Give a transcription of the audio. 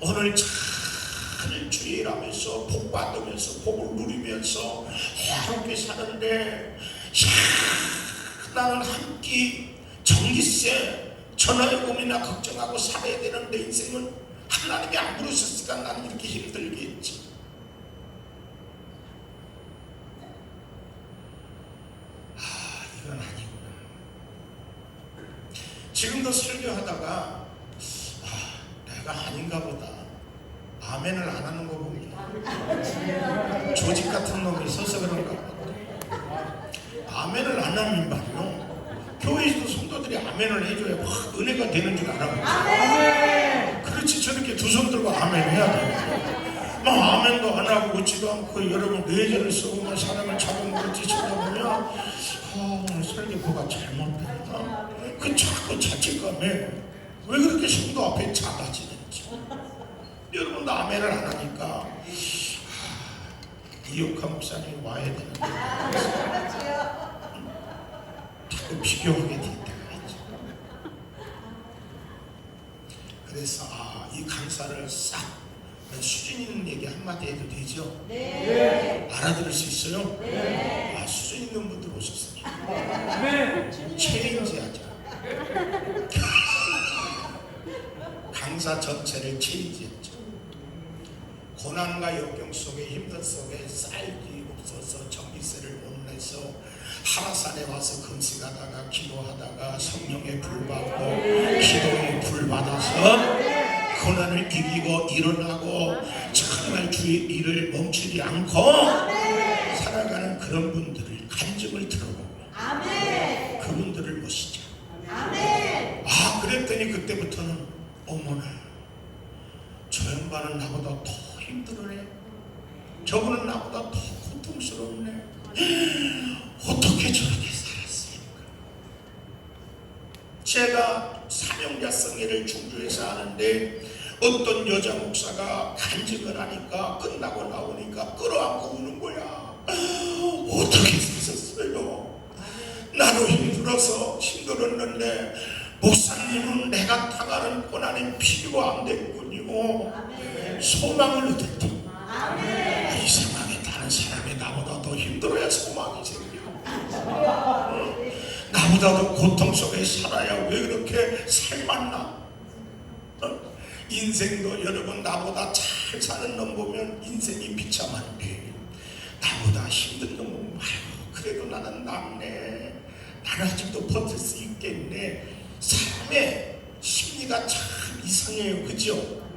오늘 잘 주일하면서 복 받으면서 복을 누리면서 해롭게 사는데 야, 나는 한 끼 전기세 전화요금이나 걱정하고 살아야 되는 내 인생은 하나님이 안 부르셨으니까 나는 이렇게 힘들게 했지. 아 이건 아니구나. 지금도 설교하다가 아, 내가 아닌가 보다. 아멘을 안 하는 거 보면 조직 같은 놈이 있어서 그런가 보다 아멘을 안 하면 말이요? 교회에서도 성도들이 아멘을 해줘야 확 은혜가 되는 줄 알아 그렇지 저렇게 두 손 들고 아멘 해야 돼. 막 아멘도 안 하고 웃지도 않고 여러분 뇌절을 쓰고만 사람을 잡아먹을지 쳐다보면 아 오늘 설교가 잘못됐다. 그 자꾸 자책감에 왜 그렇게 성도 앞에 작아지는지. 여러분도 아멘을 안 하니까 아, 이옥한 목사님 와야 되는데 자꾸 비교하게 된다. 그래서 아, 이 강사를 싹 수준 있는 얘기 한마디 해도 되죠? 네. 알아들을 수 있어요? 네. 아, 수준 있는 분들 오셨어요. 체인 강사 전체를 체인지했죠. 고난과 역경 속에 힘든 속에 쌀이 없어서 전기세를 못 내서 하라산에 와서 금식하다가 기도하다가 성령의 불 받고 기도의 불 받아서 고난을 이기고 일어나고 정말 주의 일을 멈추지 않고 살아가는 그런 분들을 간증을 들어보고. 그분들을 모시자. 아 그랬더니 그때부터는 어머나 저 양반은 나보다 더 힘들어네. 저분은 나보다 더 고통스럽네. 어떻게 저렇게 살았습니까? 제가 사명자 성회를 중주에서 하는데 어떤 여자 목사가 간증을 하니까 끝나고 나오니까 끌어안고 우는 거야. 어떻게 사셨어요? 나도 힘들어서 힘들었는데 목사님은 내가 당하는 고난이 비교가 안 되군요. 소망을 얻었다. 아멘. 이 세상에 다른 사람이 나보다 더 힘들어야 소망이 생겨. 나보다 더 고통 속에 살아야 왜 그렇게 살만나? 어? 인생도 여러분 나보다 잘 사는 놈 보면 인생이 비참한데 나보다 힘든 놈 아이고 그래도 나는 남네 나는 아직도 버틸 수 있겠네 사람의 심리가 참 이상해요 그죠?